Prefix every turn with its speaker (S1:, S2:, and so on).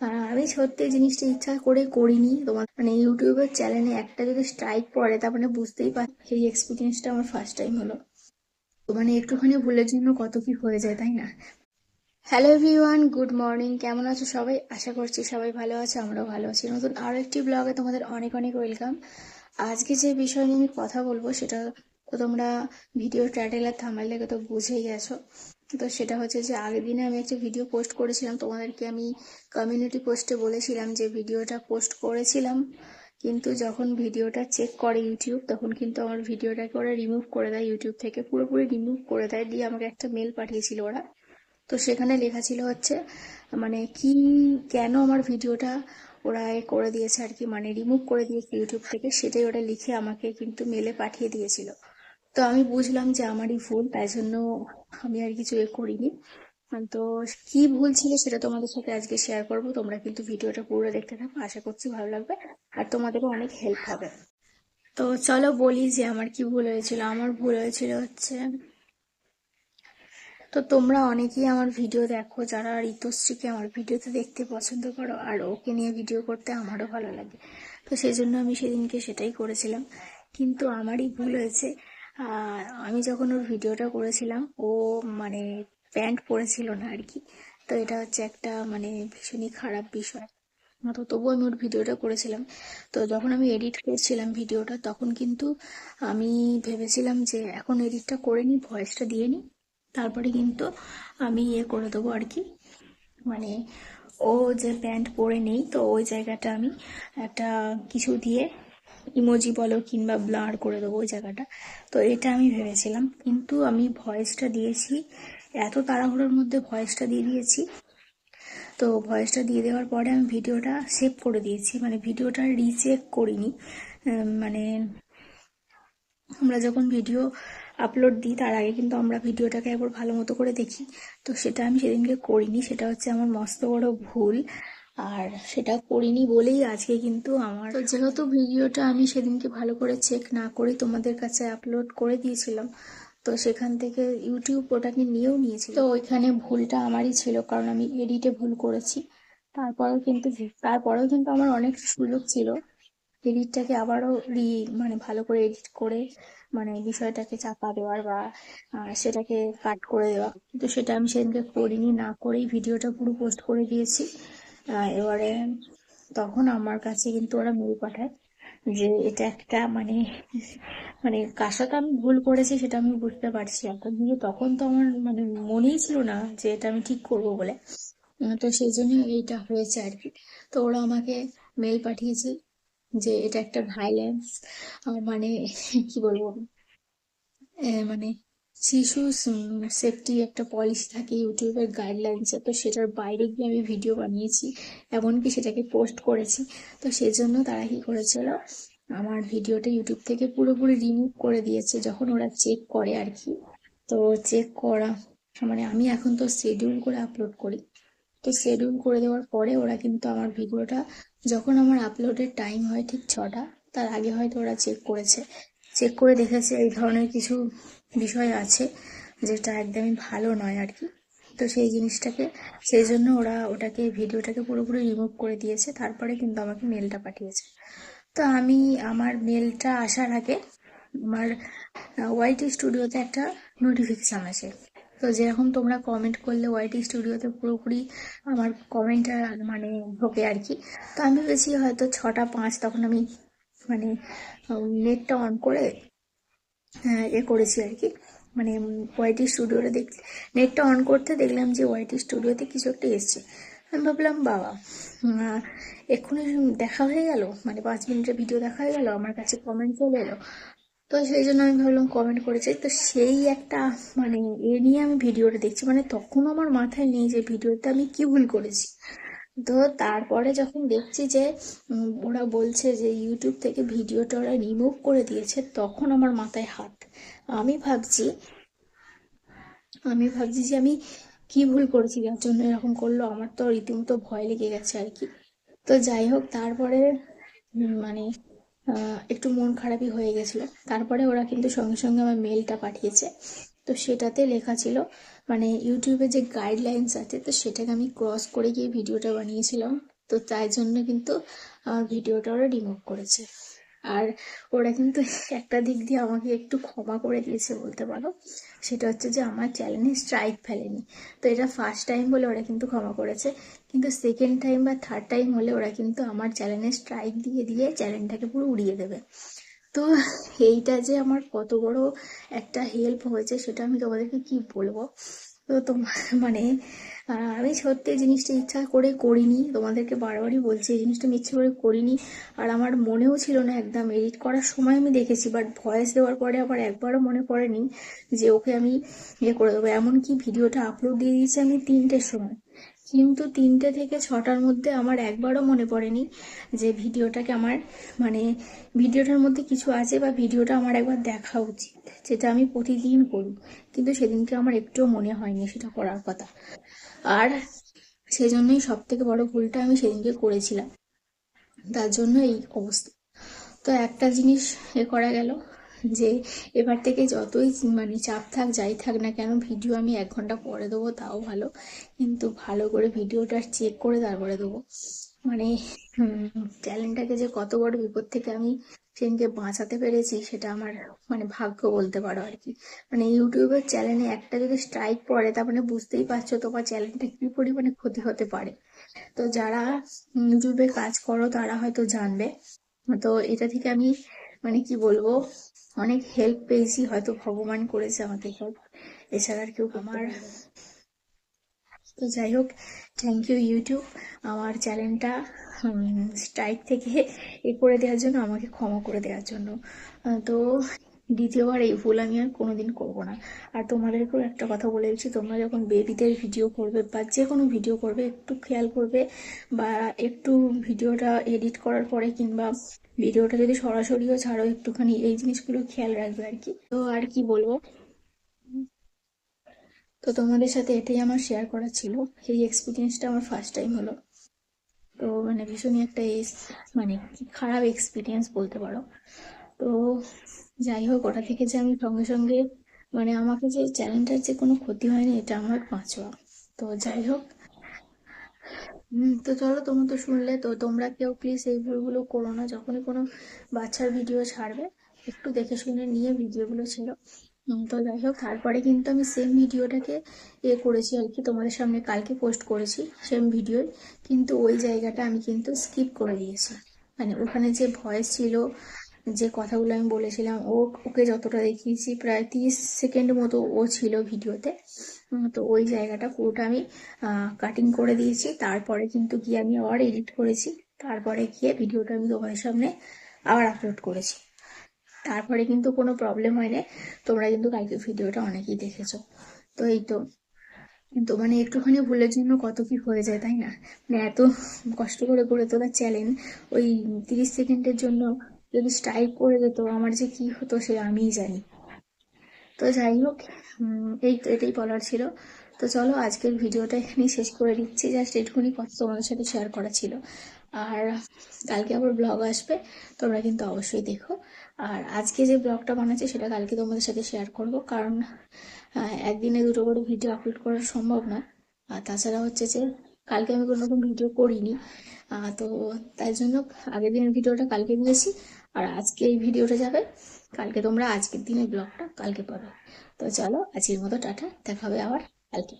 S1: আহ, আমি সত্যি জিনিসটা ইচ্ছা করে করিনি। তোমার মানে ইউটিউবের চ্যানেলে একটা যদি স্ট্রাইক পড়ে তার মানে বুঝতেই পার এই এক্সপিরিয়েন্সটা আমার ফার্স্ট টাইম হলো। তো মানে একটুখানি ভুলের জন্য কত কি হয়ে যায় তাই না? হ্যালো এভরিওয়ান গুড মর্নিং কেমন আছো সবাই? আশা করছি সবাই ভালো আছে আমরাও ভালো আছি। নতুন আরও একটি ব্লগে তোমাদের অনেক অনেক ওয়েলকাম আজকে যে বিষয় নিয়ে আমি কথা বলব সেটা তো তোমরা ভিডিও টাইটেল আর থাম্বনেল দেখে তো বুঝেই গেছো। তো সেটা হচ্ছে যে আগের দিনে আমি একটা ভিডিও পোস্ট করেছিলাম, তোমাদেরকে আমি কমিউনিটি পোস্টে বলেছিলাম যে ভিডিওটা পোস্ট করেছিলাম। কিন্তু যখন ভিডিওটা চেক করে ইউটিউব তখন কিন্তু আমার ভিডিওটাকে ওরা রিমুভ করে দেয় ইউটিউব থেকে, পুরোপুরি রিমুভ করে দেয়, দিয়ে আমাকে একটা মেল পাঠিয়েছিল ওরা। তো সেখানে লেখা ছিল হচ্ছে মানে কি, কেন আমার ভিডিওটা ওরা করে দিয়েছে আর কি মানে রিমুভ করে দিয়েছে ইউটিউব থেকে, সেটাই ওরা লিখে আমাকে কিন্তু মেলে পাঠিয়ে দিয়েছিল। তো আমি বুঝলাম যে আমারই ভুল, তাই জন্য আমি আর কিছু এ করিনি। তো কি ভুল ছিল সেটা তোমাদের সাথে আজকে শেয়ার করব। তোমরা কিন্তু ভিডিওটা পুরো দেখতে থাকো, আশা করছি ভালো লাগবে। আর তোমাদেরও অনেক হেল্প হবে। তো চলো বলি যে আমার কি ভুল হয়েছিল। আমার ভুল হয়েছিল হচ্ছে, তো তোমরা অনেকেই আমার ভিডিও দেখো, যারা ঋতুশ্রীকে আমার ভিডিওতে দেখতে পছন্দ করো আর ওকে নিয়ে ভিডিও করতে আমারও ভালো লাগে। তো সেই জন্য আমি সেদিনকে সেটাই করেছিলাম। কিন্তু আমারই ভুল হয়েছে। আহ, আমি যখন ওর ভিডিওটা করেছিলাম ও মানে প্যান্ট পরেছিল না আর কি তো এটা হচ্ছে একটা মানে ভীষণই খারাপ বিষয়। তো তবুও আমি ওর ভিডিওটা করেছিলাম। তো যখন আমি এডিট করছিলাম ভিডিওটা তখন কিন্তু আমি ভেবেছিলাম যে এখন এডিটটা করে নিই ভয়েসটা দিয়ে নিই তারপরে কিন্তু আমি ইয়ে করে দেবো আর কি। মানে ও যে প্যান্ট পরে নেই তো ওই জায়গাটা আমি একটা কিছু দিয়ে ইমোজি বলো কিংবা ব্লার করে দেবো ওই জায়গাটা। তো এটা আমি ভেবেছিলাম, কিন্তু আমি ভয়েসটা দিয়েছি, এত তাড়াহুড়োর মধ্যে ভয়েসটা দিয়ে দিয়েছি। তো ভয়েসটা দিয়ে দেওয়ার পরে আমি ভিডিওটা সেভ করে দিয়েছি মানে ভিডিওটা রিচেক করিনি। মানে আমরা যখন ভিডিও আপলোড দিই, তার আগে কিন্তু আমরা ভিডিওটাকে একবার ভালো মতো করে দেখি। তো সেটা আমি সেদিনকে করিনি, সেটা হচ্ছে আমার মস্ত বড় ভুল। আর সেটা করিনি বলেই আজকে কিন্তু আমার যেহেতু ভিডিওটা আমি সেদিনকে ভালো করে চেক না করে তোমাদের কাছে আপলোড করে দিয়েছিলাম, তো সেখান থেকে ইউটিউব ওটাকে নিয়েও নিয়েছিল তো ওইখানে ভুলটা আমারই ছিল, কারণ আমি এডিটে ভুল করেছি। তারপরেও কিন্তু তারপরেও কিন্তু আমার অনেক সুযোগ ছিল। এডিটটাকে আবারও রি মানে ভালো করে এডিট করে মানে বিষয়টাকে চাপা দেওয়ার বা সেটাকে কাট করে দেওয়া। কিন্তু সেটা আমি সেদিনকে করিনি, না করেই ভিডিওটা পুরো পোস্ট করে দিয়েছি। এবারে তখন আমার কাছে কিন্তু ওরা মেল পাঠায় যে এটা একটা মানে মানে কার সাথে আমি ভুল করেছি সেটা আমি বুঝতে পারছি এখন কিন্তু তখন তো আমার মানে মনেই ছিল না যে এটা আমি ঠিক করব বলে। তো সেই জন্য এইটা হয়েছে আর কি। তো ওরা আমাকে মেল পাঠিয়েছে যে এটা একটা ভাইলেন্স মানে কি বলব? মানে শিশু সেফটি একটা পলিসি থাকে ইউটিউবের গাইডলাইন্সে তো সেটার বাইরে গিয়ে আমি ভিডিও বানিয়েছি, এমনকি সেটাকে পোস্ট করেছি। তো সেই জন্য তারা কি করেছিল, আমার ভিডিওটা ইউটিউব থেকে পুরোপুরি রিমুভ করে দিয়েছে, যখন ওরা চেক করে আর কি। তো চেক করা মানে আমি এখন তো শিডিউল করে আপলোড করি। তো শিডিউল করে দেওয়ার পরে ওরা কিন্তু আমার ভিডিওটা যখন আমার আপলোডের টাইম হয় ঠিক ছটা, তার আগে হয়তো ওরা চেক করেছে। চেক করে দেখেছে, এই ধরনের কিছু বিষয় আছে যেটা একদমই ভালো নয় আর কি। তো সেই জিনিসটাকে, সেই জন্য ওরা ওটাকে, ভিডিওটাকে পুরোপুরি রিমুভ করে দিয়েছে। তারপরে কিন্তু আমাকে মেলটা পাঠিয়েছে। তো আমি, আমার মেলটা আসার আগে আমার ওয়াইটি স্টুডিওতে একটা নোটিফিকেশান আসে। তো যেরকম তোমরা কমেন্ট করলে ওয়াইটি স্টুডিওতে পুরোপুরি আমার কমেন্টটা মানে ঢোকে আর কি। তো আমি বেশি হয়তো ছটা পাঁচ তখন আমি মানে নেটটা অন করে আহ, এ করেছি আর কি। মানে ওয়াইটি স্টুডিওটা দেখ নেটটা অন করতে দেখলাম যে ওয়াইটি স্টুডিওতে কিছু একটা এসছে। আমি ভাবলাম বাবা এক্ষুনি দেখা হয়ে গেল? মানে পাঁচ মিনিটের ভিডিও দেখা হয়ে গেল? আমার কাছে কমেন্ট চলে এলো? তো সেই জন্য আমি ভাবলাম কমেন্ট করেছি তো সেই একটা মানে এ নিয়ে আমি ভিডিওটা দেখছি। মানে তখন আমার মাথায় নেই যে ভিডিওতে আমি কি ভুল করেছি। তো তারপরে যখন দেখছি যে ওরা বলছে যে ইউটিউব থেকে ভিডিওটা ওরা রিমুভ করে দিয়েছে, তখন আমার মাথায় হাত। আমি ভাবছি আমি ভাবছি যে, আমি কি ভুল করেছি, যার জন্য এরকম করল, আমার তো রীতিমতো ভয় লেগে গেছে আর কি। তো যাই হোক, তারপরে মানে একটু মন খারাপই হয়ে গেছিল। তারপরে ওরা কিন্তু সঙ্গে সঙ্গে আমার মেলটা পাঠিয়েছে। তো সেটাতে লেখা ছিল মানে ইউটিউবে যে গাইডলাইন্স আছে, তো সেটাকে আমি ক্রস করে গিয়ে ভিডিওটা বানিয়েছিলাম। তো তাই জন্য কিন্তু আমার ভিডিওটা ওরা রিমুভ করেছে। আর ওরা কিন্তু একটা দিক দিয়ে আমাকে একটু ক্ষমা করে দিয়েছে বলতে পারো। সেটা হচ্ছে যে আমার চ্যানেলে স্ট্রাইক ফেলেনি। তো এটা ফার্স্ট টাইম বলে ওরা কিন্তু ক্ষমা করেছে। কিন্তু সেকেন্ড টাইম বা থার্ড টাইম হলে ওরা কিন্তু আমার চ্যানেলে স্ট্রাইক দিয়ে দিয়ে চ্যানেলটাকে পুরো উড়িয়ে দেবে। তো এইটা যে আমার কত বড় একটা হেল্প হয়েছে, সেটা আমি তোমাদেরকে কি বলব? তো তোমার মানে আমি সত্যি জিনিসটা ইচ্ছা করে করিনি, তোমাদেরকে বারবারই বলছি, এই জিনিসটা আমি ইচ্ছে করে করিনি। আর আমার মনেও ছিল না একদম এডিট করার সময় আমি দেখেছি বাট ভয়েস দেওয়ার পরে আবার একবারও মনে পড়েনি যে ওকে আমি ইয়ে করে দেবো। এমনকি ভিডিওটা আপলোড দিয়ে দিয়েছি আমি তিনটের সময়। কিন্তু তিনটে থেকে ছটার মধ্যে আমার একবারও মনে পড়েনি যে ভিডিওটাকে আমার মানে ভিডিওটার মধ্যে কিছু আছে বা ভিডিওটা আমার একবার দেখা উচিত, যেটা আমি প্রতিদিন করি। কিন্তু সেদিনকে আমার একটুও মনে হয়নি সেটা করার কথা। আর সেই জন্যই সব থেকে বড় ভুলটা আমি সেদিনকে করেছিলাম। তার জন্য এই অবস্থা। তো একটা জিনিস এ করা গেল যে এবার থেকে যতই মানে চাপ থাক, যাই থাক না কেন ভিডিও আমি এক ঘণ্টা পরে দেবো, তাও ভালো। কিন্তু ভালো করে ভিডিওটা চেক করে তারপরে দেবো। মানে চ্যানেলটাকে যে কত বড় বিপদ থেকে আমি সেদিনকে বাঁচাতে পেরেছি, সেটা আমার মানে ভাগ্য বলতে পারো আর কি। মানে ইউটিউবের চ্যানেলে একটা যদি স্ট্রাইক পড়ে, তার মানে বুঝতেই পারছ তোমার চ্যানেলটা কি পরিমাণে ক্ষতি হতে পারে। তো যারা ইউটিউবে কাজ করো, তারা হয়তো জানবে। তো এটা থেকে আমি মানে কি বলব অনেক হেল্প পেয়েছি হয়তো ভগবান করেছে আমাকে হেল্প এছাড়া আর কেউ আমার তো যাই হোক থ্যাংক ইউ ইউটিউব আমার চ্যানেলটা স্ট্রাইক থেকে এ করে দেওয়ার জন্য আমাকে ক্ষমা করে দেওয়ার জন্য। তো দ্বিতীয়বার এই ভুল আমি আর কোনোদিন করব না। আর তোমাদেরকেও একটা কথা বলে দিচ্ছি, তোমরা যখন বেবিদের ভিডিও করবে বা যে কোনো ভিডিও করবে, একটু খেয়াল করবে বা একটু ভিডিওটা এডিট করার পরে কিংবা ভিডিওটা যদি সরাসরিও ছাড়ো, একটুখানি এই জিনিসগুলো খেয়াল রাখবে আর কি। তো আর কি বলব? তো তোমাদের সাথে এটাই আমার শেয়ার করা ছিল। এই এক্সপিরিয়েন্সটা আমার ফার্স্ট টাইম হলো। তো মানে ভীষণই একটা মানে খারাপ এক্সপিরিয়েন্স বলতে পারো। তো যাই হোক, ওটা থেকে যে আমি সঙ্গে সঙ্গে মানে আমাকে যে চ্যানেলটার যে কোনো ক্ষতি হয়নি, এটা আমার পাঁচোয়া তো যাই হোক। তো চলো তোমরা তো শুনলে, তো তোমরা কেউ প্লিজ এই ভুলগুলো করো না। যখনই কোনো বাচ্চার ভিডিও ছাড়বে, একটু দেখে শুনে নিয়ে ভিডিওগুলো ছিল তো যাই হোক, তারপরে কিন্তু আমি সেম ভিডিওটাকে এ করেছি আর কি, তোমাদের সামনে কালকে পোস্ট করেছি সেম ভিডিও কিন্তু ওই জায়গাটা আমি কিন্তু স্কিপ করে দিয়েছি। মানে ওখানে যে ভয়েস ছিল যে কথাগুলো আমি বলেছিলাম, ও, ওকে যতটা দেখিয়েছি প্রায় তিরিশ সেকেন্ড মতো ও ছিল ভিডিওতে। তো ওই জায়গাটা পুরোটা আমি কাটিং করে দিয়েছি। তারপরে কিন্তু গিয়ে আমি আবার এডিট করেছি। তারপরে গিয়ে ভিডিওটা আমি তোমাদের সামনে আবার আপলোড করেছি। তারপরে কিন্তু কোনো প্রবলেম হয়নি তোমরা কিন্তু কালকে ভিডিওটা অনেকেই দেখেছ। তো এই তো। কিন্তু মানে একটুখানি ভুলের জন্য কত কি হয়ে যায়, তাই না? মানে এত কষ্ট করে করে তোলা চ্যালেঞ্জ ওই তিরিশ সেকেন্ডের জন্য যদি স্ট্রাইক করে যেত আমার যে কি হতো সে আমিই জানি। তো যাই হোক এই তো এটাই বলার ছিল। তো চলো, আজকের ভিডিওটা এখানেই শেষ করে দিচ্ছি। জাস্ট এটুকুনি কথা তোমাদের সাথে শেয়ার করা ছিল। আর কালকে আবার ব্লগ আসবে, তোমরা কিন্তু অবশ্যই দেখো। আর আজকে যে ব্লগটা বানাচ্ছি, সেটা কালকে তোমাদের সাথে শেয়ার করব। কারণ একদিনে দুটো করে ভিডিও আপলোড করা সম্ভব না। আর তাছাড়া হচ্ছে যে, কালকে আমি কোনো রকম ভিডিও করিনি। তো তাই জন্য আগের দিনের ভিডিওটা কালকে দিয়েছি। আর আজকে এই ভিডিওটা যাবে। কালকে তোমরা আজকের দিনে ব্লগটা কালকে পাবে। তো চলো আজকের মতো টাটা দেখাবে আবার কালকে।